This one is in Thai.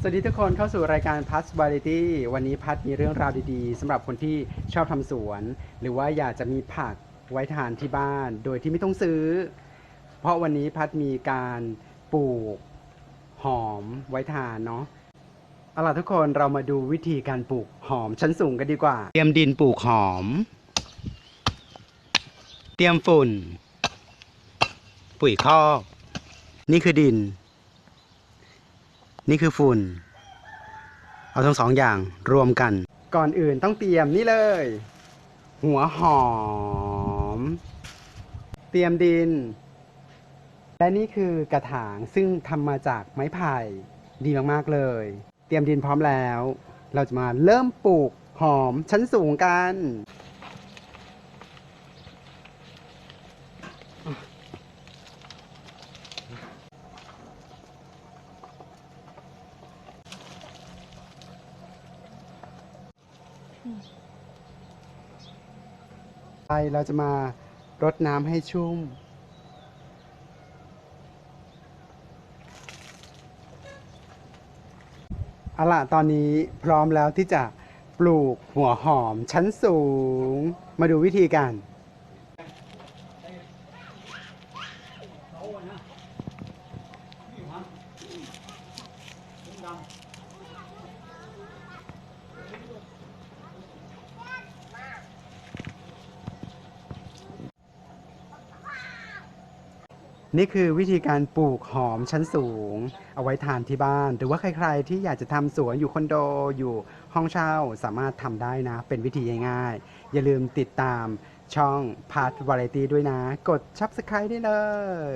สวัสดีทุกคนเข้าสู่รายการ p a s Variety วันนี้พัดมีเรื่องราวดีๆสำหรับคนที่ชอบทำสวน หรือว่าอยากจะมีผักไว้ทานที่บ้าน โดยที่ไม่ต้องซื้อ เพราะวันนี้พัดมีการปลูกหอมไว้ทานเนาะเอาล่ะทุกคนเรามาดูวิธีการปลูกหอมชั้นสูงกันดีกว่า เตรียมดินปลูกหอม เตรียมฝุ่น ปุ๋ยคอกนี่คือดิน นี่คือฝุ่น เอาทั้งสองอย่างรวมกัน ก่อนอื่นต้องเตรียมนี่เลย หัวหอม เตรียมดิน และนี่คือกระถางซึ่งทำมาจากไม้ไผ่ดีมากๆเลย เตรียมดินพร้อมแล้ว เราจะมาเริ่มปลูกหอมชั้นสูงกัน ไปเราจะมารดน้ำให้ชุ่ม เอาล่ะตอนนี้พร้อมแล้วที่จะปลูกหัวหอมชั้นสูง มาดูวิธีการ นี่คือวิธีการปลูกหอมชั้นสูง เอาไว้ทานที่บ้าน หรือว่าใครๆที่อยากจะทำสวนอยู่คอนโดอยู่ห้องเช่าสามารถทำได้นะ เป็นวิธีง่ายๆ อย่าลืมติดตามช่อง p a t Variety ด้วยนะ กด Subscribe ได้เลย